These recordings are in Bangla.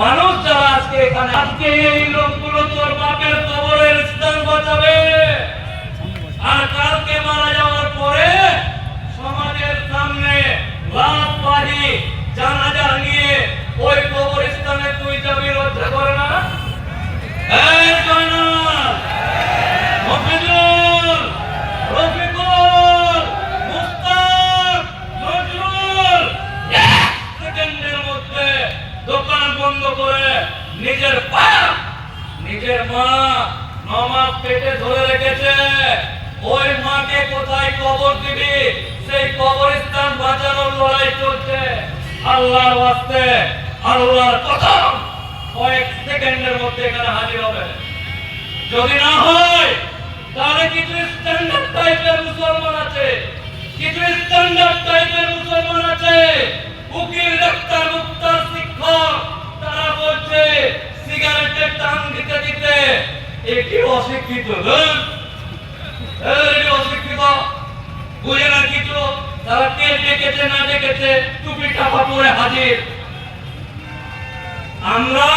মানুষ যারা আজকে এখানে, আজকে এই লোকগুলো তোর বাপের কবরের স্থান বাঁচাবে। আর কালকে মারা যাওয়ার পরে সমাজের সামনে লাভ বাড়ি জানাজা নিয়ে ওই কবরস্থানে তুই যাবি, লজ্জা করে না? এই জয়নাল বন্ধ করে নিজের পা, নিজের মা নমাজ পেটে ধরে রেখেছে। ওই মাকে কোথায় কবর দিবি? সেই কবরস্থান বাঁচানোর লড়াই চলছে। আল্লাহর ওয়াস্তে, আল্লাহর কসম কয়েক সেকেন্ডের মধ্যে এখানে হাজির হবে। যদি না হয়, তাহলে কিছু স্ট্যান্ডার্ড টাইপের মুসলমান আছে। কিছু স্ট্যান্ডার্ড টাইপের মুসলমান আছে। উকিল, ডাক্তার, মুক্তার, শিক্ষক তারা বলছে, সিগারেটের টান দিতে দিতে এটি অশিক্ষিত হ্যাঁ? অশিক্ষিত, বুঝে না কিছু তারা কে ডেকেছে, না ডেকেছে টুপি টাপা পরে হাজির আমরা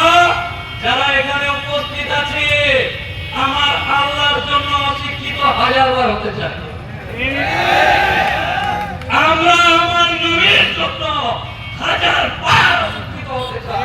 যারা এখানে উপস্থিত আছি, আমার আল্লাহর জন্য অশিক্ষিত হাজারবার হতে চাই আমরা আমার নবীর জন্য হাজার বার অশিক্ষিত হতে চাই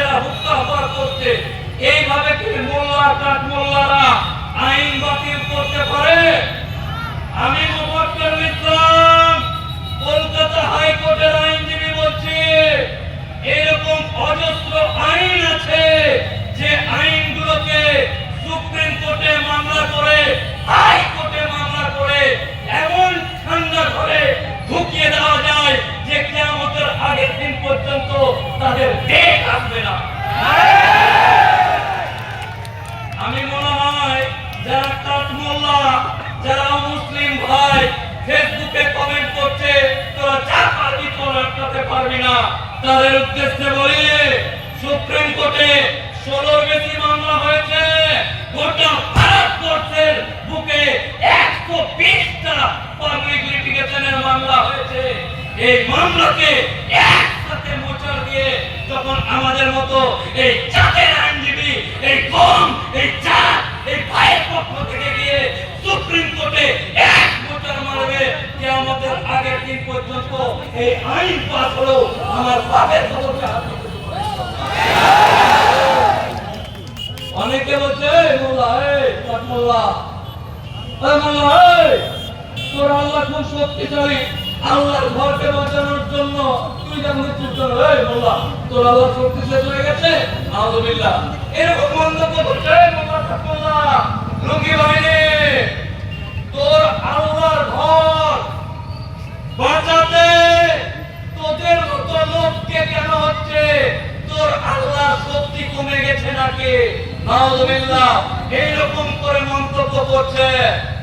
এরা হুক্কা হুক্কা করছে। এইভাবে কি মোল্লা কাঠমোল্লারা আইন বাতিল করতে পারে? আমি মোহাম্মদ ইসলাম, কলকাতা হাইকোর্টের আইনজীবী বলছি, এরকম অজস্র আইন আছে যে আইনগুলোকে সুপ্রিম কোর্টে মামলা করে, হাইকোর্টে মামলা করে এমন ঠান্ডা করে ঢুকিয়ে দেওয়া যায়। আগের দিন পর্যন্ত তাদের ডেট আসবে না। আমি মনে হয় যারা কাঠমোল্লা যারা মুসলিম ভাই ফেসবুকে কমেন্ট করছে, তোরা যা পারবি তোরা আটকাতে পারবি না। তাদের উদ্দেশ্যে বলি, সুপ্রিম কোর্টে ষোলোর বেশি মামলা হয়েছে। গোটা ভারতবর্ষের বুকে একশো বিশটা পাবলিক লিটিগেশনের মামলা হয়েছে। এই মামলাকে যখন আমাদের মতো এই জাতের আইনজীবী, এই কম, এই জাত, এই ভাইয়ের পক্ষ থেকে গিয়ে সুপ্রিম কোর্টে এক মোচড় মারবে। যে আমাদের আগের দিন পর্যন্ত এই আইন পাস হলো আমার বাপের খবরটা। অনেকে বলছে, "এই মোল্লা মোল্লা, এই তোর আল্লাহ খুব শক্তিশালী। আল্লাহর ঘরকে বাঁচানোর জন্য তুই যা মৃত্যুর জন্য, এই মোল্লা তোর আল্লাহ শক্তি শেষ হয়ে গেছে? আলহামদুলিল্লাহ। এরকম মন্তব্য করছে মোল্লা মোল্লা লুঙ্গি বাহিনী, তোর আল্লাহর ঘর বাঁচাতে তোদের মতো লোককে কেন হচ্ছে? তোর আল্লাহ শক্তি কমে গেছে নাকি? নাউজুবিল্লাহ এইরকম করে মন্তব্য করছে।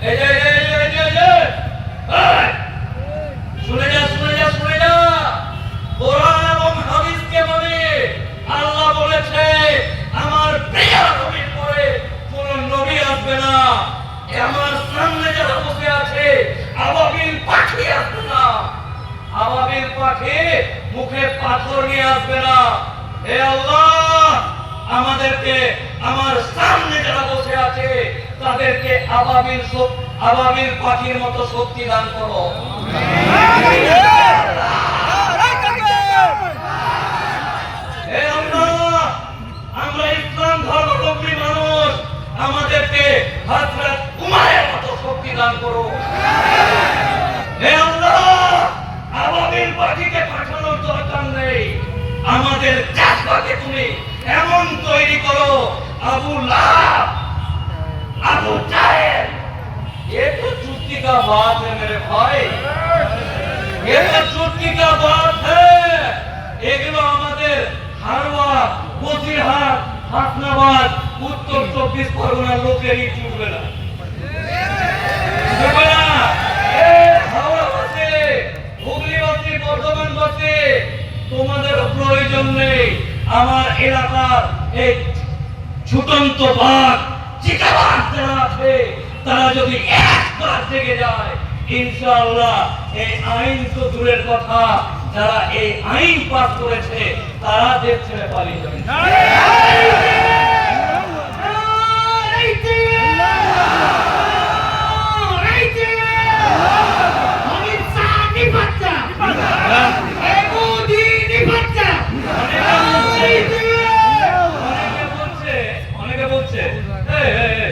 এই যে এই যে এই যে এই যে এই! শুনে যা শুনে যা শুনে যা কোরআন এবং হাদিসকে মানে আল্লাহ বলেছে আমার প্রিয় নবীর পরে কোন নবী আসবে না এ আমার সামনে যারা বসে আছে আবাবিল পাখি আসবে না আবাবিল পাখি মুখে পাথর না হে আল্লাহ, আমাদেরকে আমার সামনে যারা বসে আছে, তাদেরকে আবাবিল আবাবিল পাখির মতো শক্তি দান করো। আমার এলাকার এই ছুটন্ত বাঘ চিতাবাঘ যারা আছে, তারা যদি একবার জেগে যায়, ইনশাআল্লাহ এই আইন তো দূরের কথা, যারা এই আইন পাস করেছে, তারা দেশ ছেড়ে পালিয়ে যাবে বলছে অনেকে বলছে এই, এই, এই,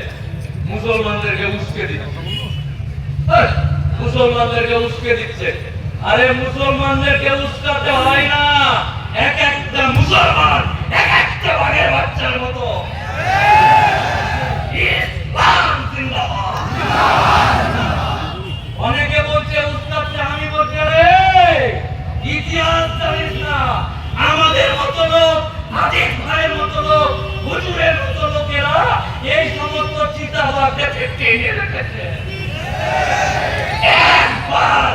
মুসলমানদেরকে উস্কে দিচ্ছে এই, মুসলমানদেরকে উস্কে দিচ্ছে। আরে মুসলমানদেরকে উস্কাতে হয় না। এক একটা মুসলমান এক একটা বাঘের বাচ্চার মতো। অনেকে বলছে উস্তাদকে আমি বলছি, আরে, ইতিহাস জানিস না। আমাদের মতো লোক আজিজ ভাইয়ের মতো লোক, হুজুরের মতো লোকেরা এই সমস্ত চিতাবাগকে টেনে রেখেছে। একবার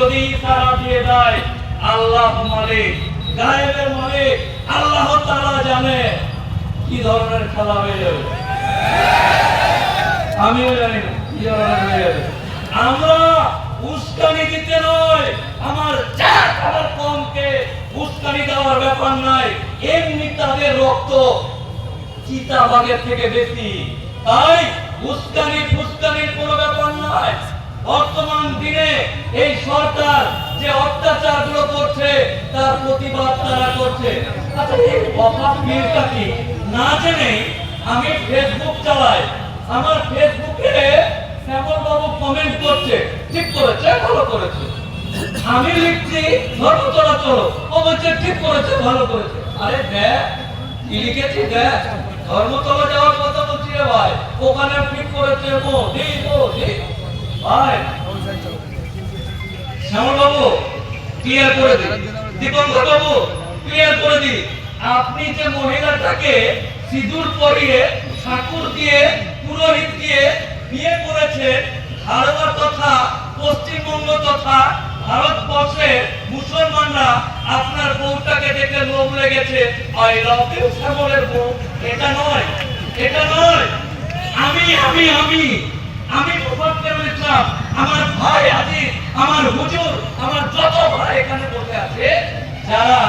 যদি ইশারা দিয়ে দেয়, আল্লাহ মালিক, গায়েবের মালিক, আল্লাহ তাআলা জানে কি ধরনের খেলা হয়ে যাবে। আমিও জানি কি ধরনের হয়ে যাবে। আমরা উস্কানি দিতে নয়, আমার কমকে উস্কানি দেওয়ার ব্যাপার নাই, এমনি তাদের রক্ত চিতাবাগের থেকে বেশি। তাই উস্কানি ফুস্কানির কোনো ব্যাপার নয় বর্তমান দিনে এই সরকার যে অত্যাচারগুলো করছে, তার প্রতিবাদ তারা করছে। আচ্ছা বিলটা কি? না জেনে আমি ফেসবুক চালাই। আমার ফেসবুকে শ্যামল বাবু কমেন্ট করছে। ঠিক করেছে, ভালো করেছে। আমি লিখছি, ধর্ম চলা। ও বলছে, ঠিক করেছে, ভালো করেছে। আরে দেখ, কি লিখেছি দেখ? ধর্মতলা যাওয়ার কথা বলছি রে ভাই। ওখানে ঠিক করেছে মো দি মো দি ভাই শ্যামল ক্লিয়ার আপনি যে মহিলাটাকে সিঁদুর পরিয়ে, ঠাকুর দিয়ে, পুরোহিত দিয়ে বিয়ে করেছেন ধারণা তথা, পশ্চিমবঙ্গ তথা ভারতবর্ষে মুসলমানরা আপনার বউটাকে দেখে লোভ লেগেছে। আই লাভ শ্যামলের বউ। এটা নয় এটা নয়। আমি আমি আমি আমি ইসলাম। আমার ভাই আজি আমার হুজুর, আমার যত ভাই এখানে বসে আছে, যারা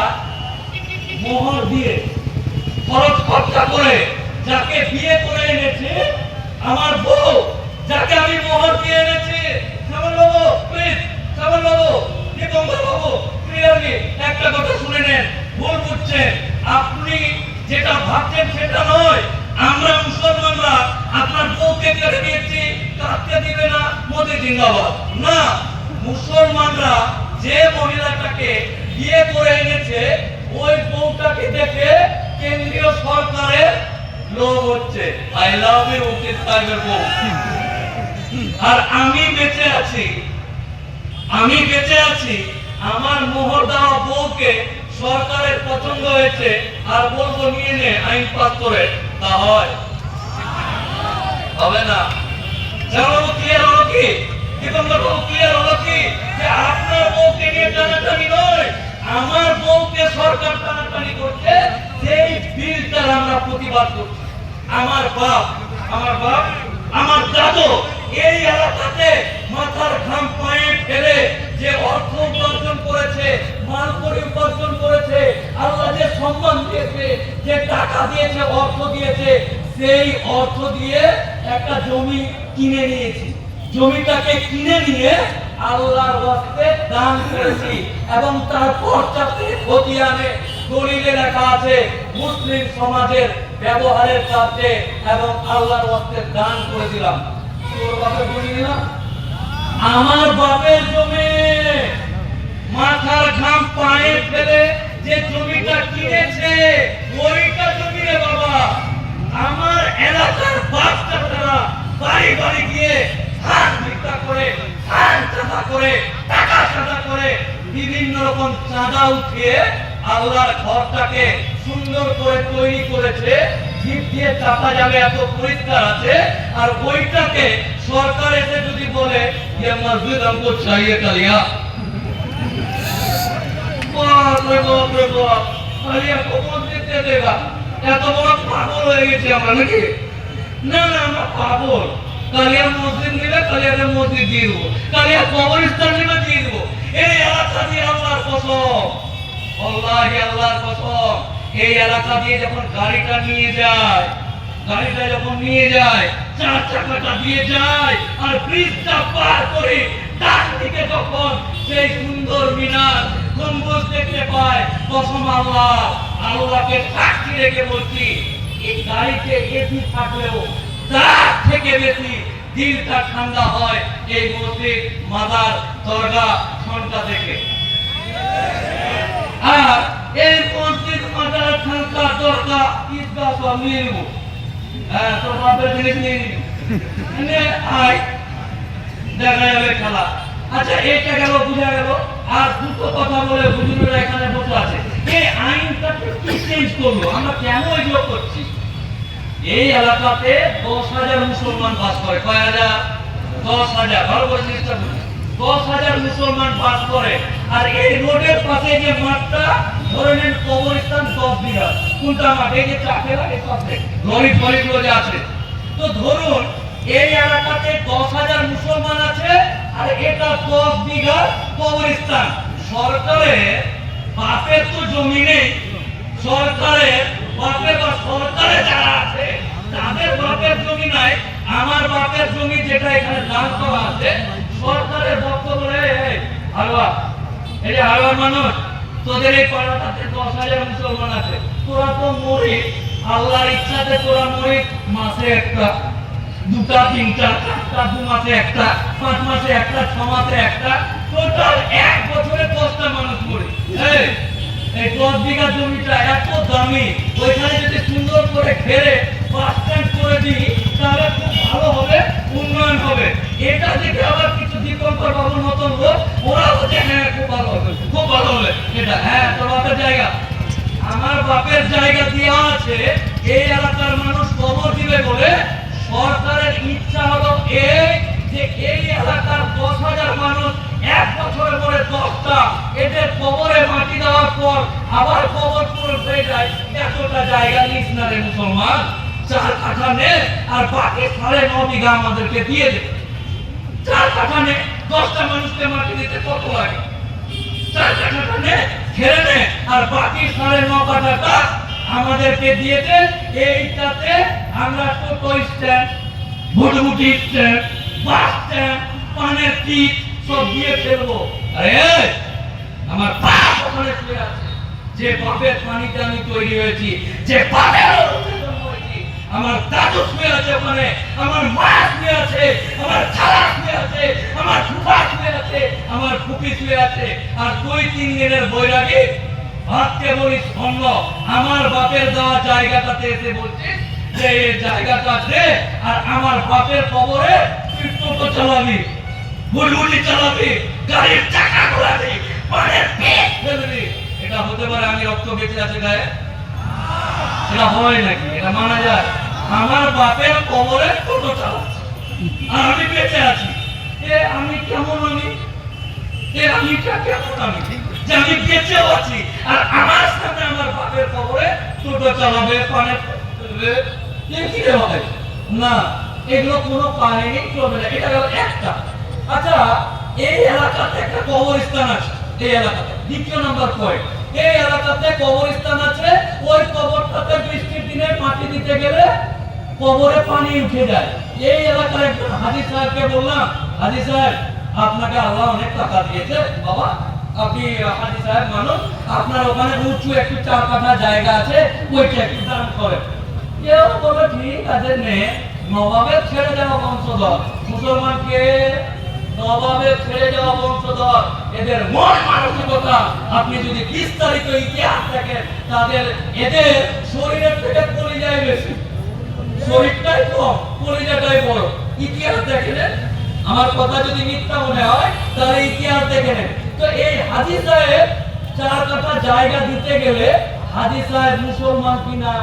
মোহর দিয়ে খরচ খরচা করে যাকে বিয়ে করে এনেছে, আমার বউ, যাকে আমি মোহর দিয়ে এনেছি। আমার বাবু? Please Shyamal Babu Dipankar Babu clearly একটা কথা শুনে নেন ভুল বুঝছেন আপনি যেটা ভাবছেন সেটা নয় আমরা মুসলমানরা আপনার বউকে কেড়ে দিয়েছি কাঁদতে দিবে না মোদি জিন্দাবাদ না মুসলমানরা যে মহিলাটাকে বিয়ে করে এনেছে ওই বউটাকে দেখে কেন্দ্রীয় সরকারের লোভ হচ্ছে আই লাভ ইউ উচিত সাহেবের বউ আর আমি বেঁচে আছি আমি বেঁচে আছি আমার মোহর দেওয়া বউকে সরকারের পছন্দ হয়েছে আর বলব নিয়ে নে আইন করে, তা হয়। হবে না। যেমন ক্লিয়ার হলো কি? দীপঙ্কর বাবু, ক্লিয়ার হলো কি? যে আপনার বউকে নিয়ে টানাটানি নয়, আমার বউকে সরকার টানাটানি করছে সেই আমরা প্রতিবাদ করছি। আমার বাপ আমার বাপ, আমার দাদু, এই এলাকাতে মাথার ঘাম পায়ে ফেলে যে অর্থ উপার্জন করেছে উপার্জন করেছে, আল্লাহ যে সম্মান দিয়েছে, যে টাকা দিয়েছে, অর্থ দিয়েছে, সেই অর্থ দিয়ে একটা জমি কিনে নিয়েছি। জমিটাকে কিনে নিয়ে আল্লাহর ওয়াস্তে দান করেছি এবং তার পশ্চাতে খতিয়ানে দলিলে লেখা আছে, মুসলিম সমাজের ব্যবহারের কাজে এবং আল্লাহর ওয়াস্তে দান করে দিলাম। তোর বাপে বলি না? আমার বাপের জমি! মাথার ঘাম পায়ে ফেলে যে জমিটা কিনেছে, ওইটা জমি রে বাবা। আমার এলাকার বাস তারা বাড়ি বাড়ি গিয়ে ধান ভিক্ষা করে, ধান চাঁদা করে, টাকা চাঁদা করে বিভিন্ন রকম চাঁদা উঠিয়ে আল্লাহর ঘরটাকে সুন্দর করে তৈরি করেছে। ছিপ দিয়ে চাপা যাবে এত পরিষ্কার আছে, আর ওইটাকে সরকার এসে যদি বলে যে মসজিদ আমকো চাইয়ে কালিয়া বাপ রে বাপ রে বাপ কালিয়া কখন দিতে দেবা এত বড় পাগল হয়ে গেছি আমরা নাকি? না না, আমরা পাগল। কালিয়া মসজিদ নিলে কালিয়াতে মসজিদ দিয়ে দেবো। কালিয়া কবরস্থান নিলে দিয়ে দেবো। এই এলাকা দিয়ে আল্লাহর কসম। আল্লাহি আল্লাহর কসম। এই এলাকা দিয়ে যখন গাড়িটা নিয়ে যায়, গাড়িটা যখন নিয়ে যায়, চার চাকাটা দিয়ে যায়, আর ব্রিজটা পার করে ডান দিকে যখন সেই সুন্দর মিনার গম্বুজ দেখতে পায় কসম আল্লাহ, আল্লাহকে সাক্ষী রেখে বলছি, এই গাড়িতে এসি থাকলেও তার থেকে বেশি দিলটা ঠান্ডা হয় এই মসজিদ মাদার দরগা ঘণ্টা থেকে। আর এই মসজিদ মাদার ঠান্ডা দরগা ঈদগাহ সব নিয়ে হ্যাঁ দেখা যাবে খেলা। আচ্ছা এইটা গেল, বুঝা গেল। আর দুটো কথা বলে হুজুরেরা এখানে বসে আছে। এই আইনটাকে কি চেঞ্জ করল? আমরা কেন এগুলো করছি? এই এলাকাতে দশ হাজার মুসলমান বাস করে। কয় হাজার? দশ হাজার। ভালো করে চেষ্টা করুন দশ হাজার মুসলমান বাস করে। আর এই রোডের পাশে যে মাঠটা, ধরে নেন কবরস্থান দশ বিঘা। কোনটা মাঠ? এই যে চাষের আগে পাশে। লরি ফরিগুলো যে আছে। তো ধরুন, এই এলাকাতে দশ হাজার মুসলমান আছে আর এটা দশ বিঘা কবরস্থান। সরকারের বাপের তো জমি নেই। সরকারের বাপের বা সরকারে যারা আছে, তাদের বাপের জমি নাই। আমার বাপের জমি যেটা এখানে দান করা আছে, সরকারের বক্তব্য রে হালুয়া, এই যে হালুয়ার মানুষ, তোদের এই পাড়াটাতে দশ হাজার মুসলমান আছে। তোরা তো মরি আল্লাহর ইচ্ছাতে তোরা মরি মাসে একটা দুটা তিনটা চারটা দু মাসে একটা পাঁচ মাসে একটা ছ মাসে একটা টোটাল এক বছরে দশটা মানুষ মরে। এই, দশ বিঘা জমিটা এত দামি ওইখানে যদি সুন্দর করে ঘেরে বাস স্ট্যান্ড করে দিই তাহলে খুব ভালো হবে উন্নয়ন হবে। এটা দেখে আবার কিছু দীপঙ্কর বাবুর মতন লোক ওরা হ্যাঁ খুব ভালো হবে খুব ভালো হবে। এটা হ্যাঁ তোর বাপের জায়গা। আমার বাপের জায়গা দেওয়া আছে এই এলাকার মানুষ কবর দিবে বলে সরকারের ইচ্ছা হলো এই যে এই এলাকার দশ হাজার মানুষ এক বছরে পরে দশটা, এদের কবরে মাটি দেওয়ার পর আবার কবর পূরণ হয়ে যায়। এতটা জায়গা নিস না রে মুসলমান। চার কাঠা নে আর বাকি সাড়ে ন বিঘা আমাদেরকে দিয়ে দে। চার কাঠা নে দশটা মানুষকে মাটি দিতে কত লাগে? চার কাঠাটা নে ঘেরে নে আর বাকি সাড়ে ন কাঠাটা আমাদেরকে দিয়েছে এইটাতে আমরা টোটো স্ট্যান্ড ভুটভুটি স্ট্যান্ড, বাস স্ট্যান্ড, পানের টিপ সব দিয়ে ফেলব। আরে আমার বাপ ওখানে শুয়ে আছে। যে বাপের পানিতে আমি তৈরি হয়েছি, যে বাপের আমার দাদু শুয়ে আছে ওখানে, আমার মা শুয়ে আছে, আমার খালা শুয়ে আছে, আমার ফুফা শুয়ে আছে, আমার ফুপি শুয়ে আছে, আর দুই তিন দিনের বৈরাগী ভাবতে বলিস অন্য আমার বাপের দেওয়া জায়গাটাতে এসে বলছিস যে এই জায়গাটাতে আর আমার বাপের কবরে তুই টোটো চালাবি বুলবুলি চালাবি, গাড়ির চাকা ঘোরাবি পেট এটা হতে পারে আমি রক্ত বেঁচে আছে গায়ে? এটা হয় নাকি? এটা মানা যায়। আমার বাপের কবরে টোটো চালাচ্ছে। আর আমি বেঁচে আছি। এ আমি কেমন আমি? এ আমিটা কেমন আমি? যে আমি বেঁচে আছি। আর আমার সামনে আমার বাপের কবরে টোটো চালাবে পানে ফেলবে এ কি রে না, এগুলো কোনো কাহিনী চলবে না। এটা গেল একটা। আচ্ছা এই এলাকাতে একটা কবরস্থান আছে। এই এলাকাতে। দ্বিতীয় নাম্বার পয়েন্ট এই এলাকাতে কবরস্থান আছে। ওই কবরটাতে বৃষ্টির দিনে মাটি দিতে গেলে কবরে পানি উঠে যায়। এই এলাকার একজন হাজি সাহেবকে বললাম, হাজি সাহেব, আপনাকে আল্লাহ অনেক টাকা দিয়েছে, বাবা। আপনি হাজি সাহেব মানুষ, আপনার ওখানে উঁচু একটু চার কাঠা জায়গা আছে, ওইটা একটু দান কেউ বলে, ঠিক আছে, নে। নবাবের ছেড়ে বংশধর। মুসলমানকে ছেড়ে যাওয়া বংশধর। এদের মন মানসিকতা, আপনি যদি বিস্তারিত ইতিহাস দেখেন, তাদের, এদের শরীরের থেকে কলিজায় বেশি। শরীরটাই কম, কলিজাটাই বড়। ইতিহাস দেখে আমার কথা যদি মিথ্যা মনে হয়, তাহলে ইতিহাস দেখে নেন। তো এই হাজি সাহেব চার কাঠা জায়গা দিতে গেলে হাজি সাহেব মুসলমান কিনা?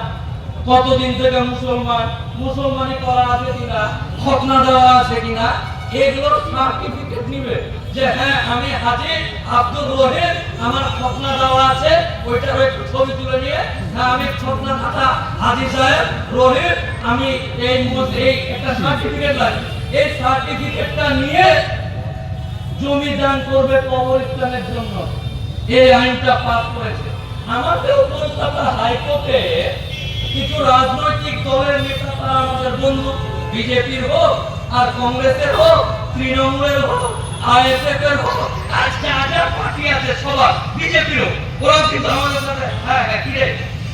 কতদিন থেকে মুসলমান? মুসলমানি করা আছে কিনা? খতনা দেওয়া আছে কিনা? এগুলোর সার্টিফিকেট নিবে যে হ্যাঁ আমি হাজি আব্দুর রহিম, আমার খতনা দেওয়া আছে ওইটার একটু ছবি তুলে নিয়ে হ্যাঁ আমি খতনা খাতা হাজি সাহেব, রহিম, আমি এই এই একটা সার্টিফিকেট লাগে এই সার্টিফিকেটটা নিয়ে জমি দান করবে কবরস্থানের জন্য। এই আইনটা পাস করেছে। আমাদের কলকাতা হাইকোর্টে কিছু রাজনৈতিক দলের নেতা তারা আমাদের বন্ধু, বিজেপির হোক আর কংগ্রেসের হোক, তৃণমূলের হোক হোক যা পার্টি আছে সবার কিন্তু আমাদের সাথে হ্যাঁ হ্যাঁ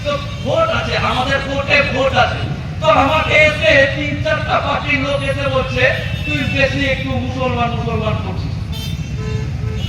তো ভোট আছে, আমাদের কোর্টে ভোট আছে। তো আমাকে এসে তিন চারটা পার্টির লোক এসে বলছে, তুই বেশি একটু মুসলমান মুসলমান করছিস।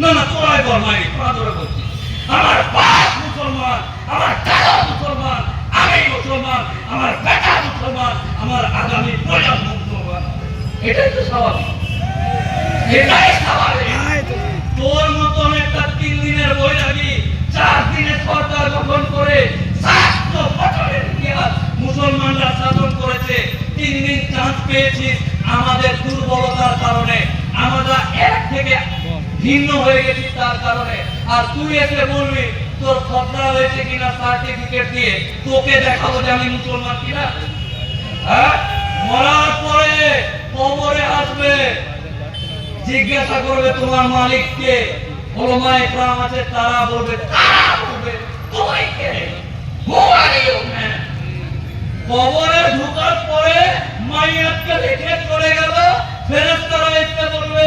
না না তোরাই বল মাই তোরা ধরে বলছি। আমার বাপ মুসলমান আমার দাদা মুসলমান আমি মুসলমান আমার বেটা মুসলমান আমার আগামী প্রজন্ম মুসলমান এটাই তো স্বাভাবিক। এটাই স্বাভাবিক। তোর মতন একটা তিন দিনের বৈরাগী চার দিনে সরকার গঠন করে সাতশো বছরের ইতিহাস মুসলমানরা শাসন করেছে তিন দিন চান্স পেয়েছিস আমাদের দুর্বলতার কারণে। আমরা এক থেকে ভিন্ন হয়ে গেছি তার কারণে। আর তুই এসে বলবি, তোর খতরা হয়েছে কিনা সার্টিফিকেট দিয়ে তোকে দেখাবো যে আমি মুসলমান কিনা? হ্যাঁ? মরার পরে কবরে আসবে, জিজ্ঞাসা করবে তোমার মালিককে। আছে, তারা বলবে তারা বলবে? কবরে ঢোকার পরে মাইয়াতকে রেখে চলে গেল, ফেরেশতারা এসে বলবে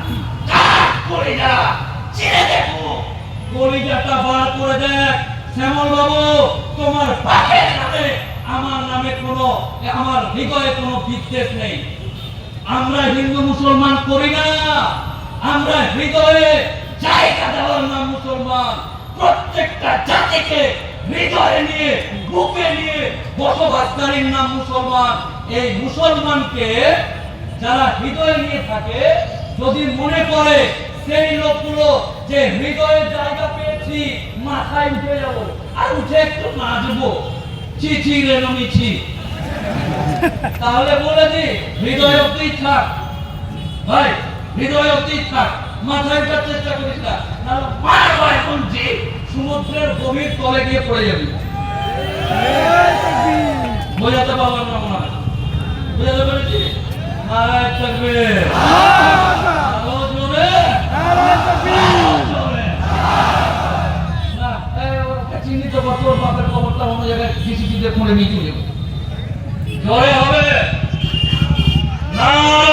কলিজা ছেড়ে দেখো কলিজাটা বার করে দেখ শ্যামল বাবু, তোমার বাপের নামে, আমার নামে কোনো, আমার হৃদয়ে কোনো বিদ্বেষ নেই। আমরা হিন্দু মুসলমান করি না। আমরা হৃদয়ে জায়গা দেওয়ার নাম মুসলমান। প্রত্যেকটা জাতিকে হৃদয়ে নিয়ে, বুকে নিয়ে বসবাসকারীর নাম মুসলমান। এই মুসলমানকে যারা হৃদয়ে নিয়ে থাকে, যদি মনে করে সেই লোকগুলো যে হৃদয়ে জায়গা পেয়েছি, মাথায় উঠে যাব আর উঠে একটু নাচবো। ছি ছি রেনমি তাহলে বলে দি, হৃদয় অব্দি থাক। ভাই, হৃদয় অব্দি থাক। মাথায় উঠার চেষ্টা করিস না। মারবো এখন যে সমুদ্রের গভীর তলে গিয়ে পড়ে যাবি। বোঝাতে পারলাম না মনে হয়। বোঝাতে পেরেছি নারায় থাকবে। চিহ্নিত করতে ওর বাপের খবরটা অন্য জায়গায় ঘিচি দিয়ে পড়ে নিয়ে চলে জয় হবে। না।